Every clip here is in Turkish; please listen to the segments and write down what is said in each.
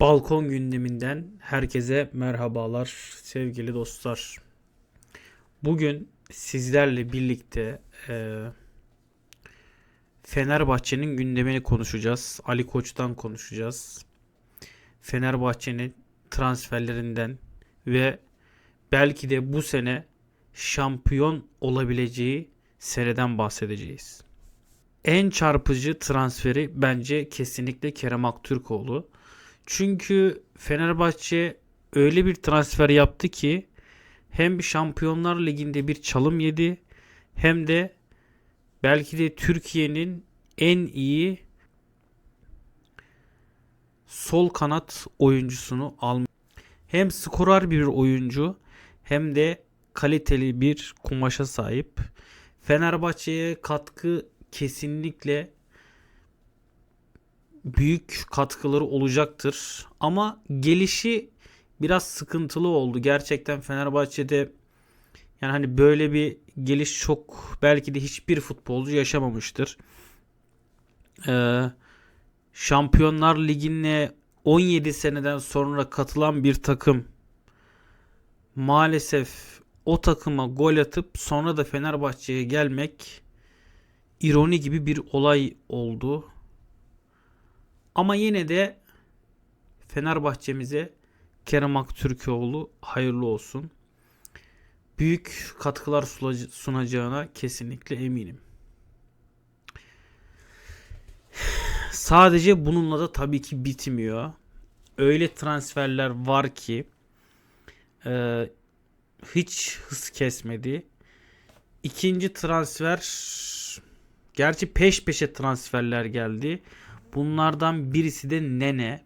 Balkon gündeminden herkese merhabalar sevgili dostlar. Bugün sizlerle birlikte e, Fenerbahçe'nin gündemini konuşacağız. Ali Koç'tan konuşacağız. Fenerbahçe'nin transferlerinden ve belki de bu sene şampiyon olabileceği seneden bahsedeceğiz. En çarpıcı transferi bence kesinlikle Kerem Aktürkoğlu. Çünkü Fenerbahçe öyle bir transfer yaptı ki hem Şampiyonlar Ligi'nde bir çalım yedi hem de belki de Türkiye'nin en iyi sol kanat oyuncusunu almış. Hem skorer bir oyuncu hem de kaliteli bir kumaşa sahip. Fenerbahçe'ye katkı kesinlikle büyük katkıları olacaktır. Ama gelişi biraz sıkıntılı oldu. Gerçekten Fenerbahçe'de yani hani böyle bir geliş çok belki de hiçbir futbolcu yaşamamıştır. Ee, Şampiyonlar Ligi'ne 17 seneden sonra katılan bir takım maalesef o takıma gol atıp sonra da Fenerbahçe'ye gelmek ironi gibi bir olay oldu. Ama yine de Fenerbahçemize Kerem Aktürkoğlu hayırlı olsun. Büyük katkılar sunacağına kesinlikle eminim. Sadece bununla da tabii ki bitmiyor. Öyle transferler var ki e, hiç hız kesmedi. İkinci transfer gerçi peş peşe transferler geldi. Bunlardan birisi de Nene.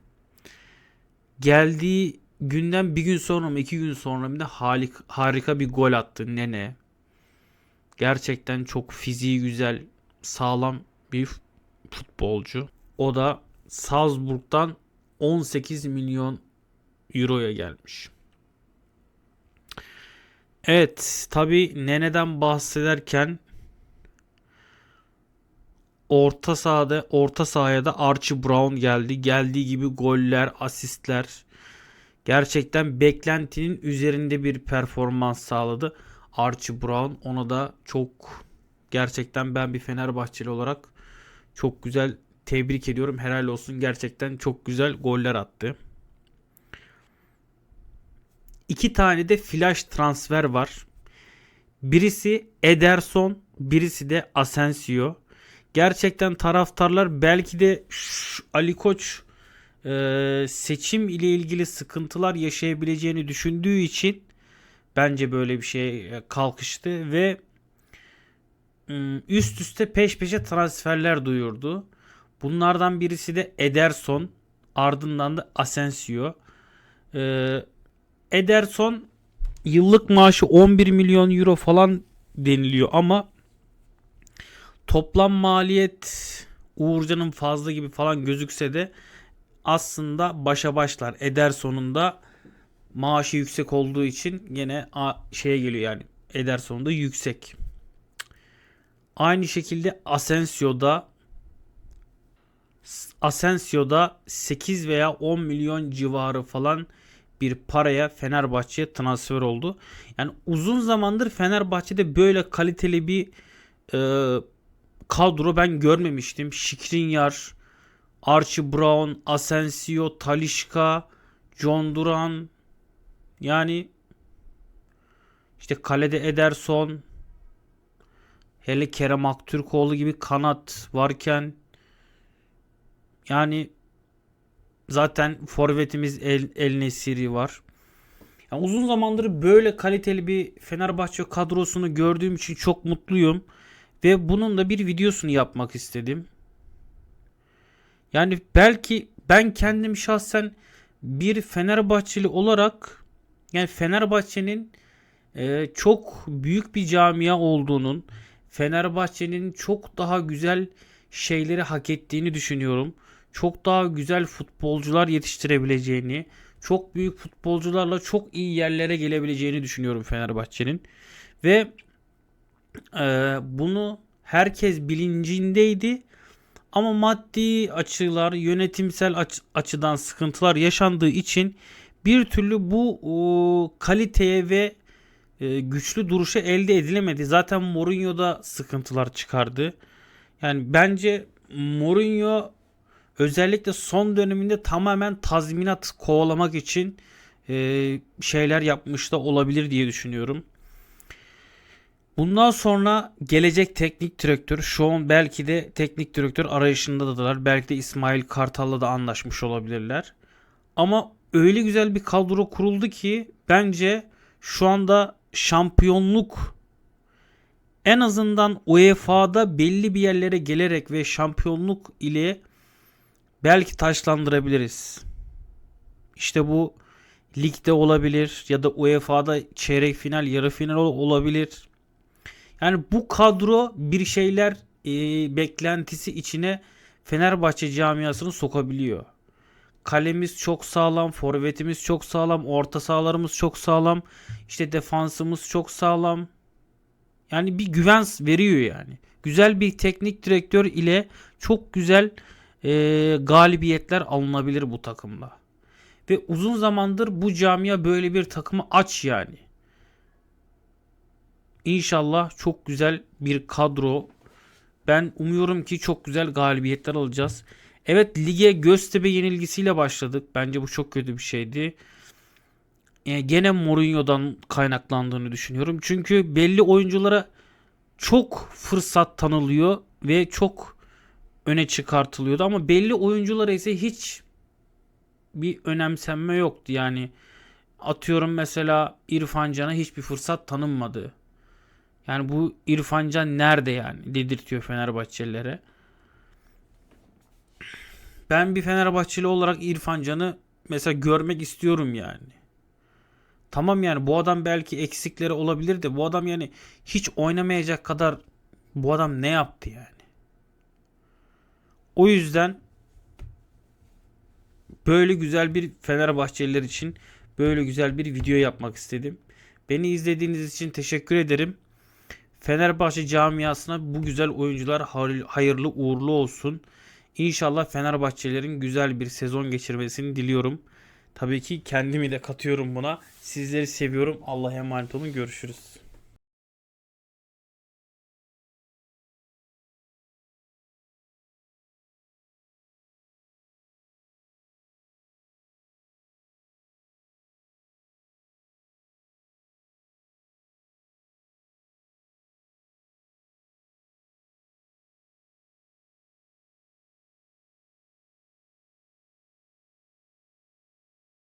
Geldiği günden bir gün sonra mı iki gün sonra mı da halik, harika bir gol attı Nene. Gerçekten çok fiziği güzel, sağlam bir futbolcu. O da Salzburg'dan 18 milyon euroya gelmiş. Evet, tabi Nene'den bahsederken orta sahada orta sahaya da Archie Brown geldi. Geldiği gibi goller, asistler gerçekten beklentinin üzerinde bir performans sağladı. Archie Brown ona da çok gerçekten ben bir Fenerbahçeli olarak çok güzel tebrik ediyorum. Helal olsun. Gerçekten çok güzel goller attı. İki tane de flash transfer var. Birisi Ederson, birisi de Asensio gerçekten taraftarlar belki de Ali Koç e, seçim ile ilgili sıkıntılar yaşayabileceğini düşündüğü için bence böyle bir şey kalkıştı ve üst üste peş peşe transferler duyurdu. Bunlardan birisi de Ederson, ardından da Asensio. Ederson yıllık maaşı 11 milyon euro falan deniliyor ama toplam maliyet Uğurcan'ın fazla gibi falan gözükse de aslında başa başlar. Eder sonunda maaşı yüksek olduğu için yine şeye geliyor yani. Eder sonunda yüksek. Aynı şekilde Asensio'da Asensio'da 8 veya 10 milyon civarı falan bir paraya Fenerbahçe'ye transfer oldu. Yani uzun zamandır Fenerbahçe'de böyle kaliteli bir e, kadro ben görmemiştim. Şikrinyar, Archie Brown, Asensio, Talişka, John Duran yani işte kalede Ederson hele Kerem Aktürkoğlu gibi kanat varken yani zaten forvetimiz El, El Nesiri var. Yani uzun zamandır böyle kaliteli bir Fenerbahçe kadrosunu gördüğüm için çok mutluyum. Ve bunun da bir videosunu yapmak istedim. Yani belki ben kendim şahsen bir Fenerbahçeli olarak yani Fenerbahçe'nin e, çok büyük bir camia olduğunun, Fenerbahçe'nin çok daha güzel şeyleri hak ettiğini düşünüyorum. Çok daha güzel futbolcular yetiştirebileceğini, çok büyük futbolcularla çok iyi yerlere gelebileceğini düşünüyorum Fenerbahçe'nin. Ve e, bunu herkes bilincindeydi Ama maddi açılar, yönetimsel aç- açıdan sıkıntılar yaşandığı için bir türlü bu o, kaliteye ve e, güçlü duruşu elde edilemedi. Zaten Mourinho'da sıkıntılar çıkardı. Yani bence Mourinho özellikle son döneminde tamamen tazminat kovalamak için e, şeyler yapmış da olabilir diye düşünüyorum. Bundan sonra gelecek teknik direktör şu an belki de teknik direktör arayışındadılar. Belki de İsmail Kartal'la da anlaşmış olabilirler. Ama öyle güzel bir kadro kuruldu ki bence şu anda şampiyonluk en azından UEFA'da belli bir yerlere gelerek ve şampiyonluk ile belki taşlandırabiliriz. İşte bu ligde olabilir ya da UEFA'da çeyrek final, yarı final ol- olabilir. Yani bu kadro bir şeyler e, beklentisi içine Fenerbahçe camiasını sokabiliyor. Kalemiz çok sağlam, forvetimiz çok sağlam, orta sahalarımız çok sağlam, işte defansımız çok sağlam. Yani bir güven veriyor yani. Güzel bir teknik direktör ile çok güzel e, galibiyetler alınabilir bu takımla. Ve uzun zamandır bu camia böyle bir takımı aç yani. İnşallah çok güzel bir kadro. Ben umuyorum ki çok güzel galibiyetler alacağız. Evet lige Göztepe yenilgisiyle başladık. Bence bu çok kötü bir şeydi. E, gene Mourinho'dan kaynaklandığını düşünüyorum. Çünkü belli oyunculara çok fırsat tanılıyor ve çok öne çıkartılıyordu ama belli oyunculara ise hiç bir önemsenme yoktu. Yani atıyorum mesela İrfan Can'a hiçbir fırsat tanınmadı. Yani bu İrfan Can nerede yani dedirtiyor Fenerbahçelilere. Ben bir Fenerbahçeli olarak İrfan Can'ı mesela görmek istiyorum yani. Tamam yani bu adam belki eksikleri olabilir de bu adam yani hiç oynamayacak kadar bu adam ne yaptı yani? O yüzden böyle güzel bir Fenerbahçeliler için böyle güzel bir video yapmak istedim. Beni izlediğiniz için teşekkür ederim. Fenerbahçe camiasına bu güzel oyuncular hayır- hayırlı uğurlu olsun. İnşallah Fenerbahçelerin güzel bir sezon geçirmesini diliyorum. Tabii ki kendimi de katıyorum buna. Sizleri seviyorum. Allah'a emanet olun. Görüşürüz.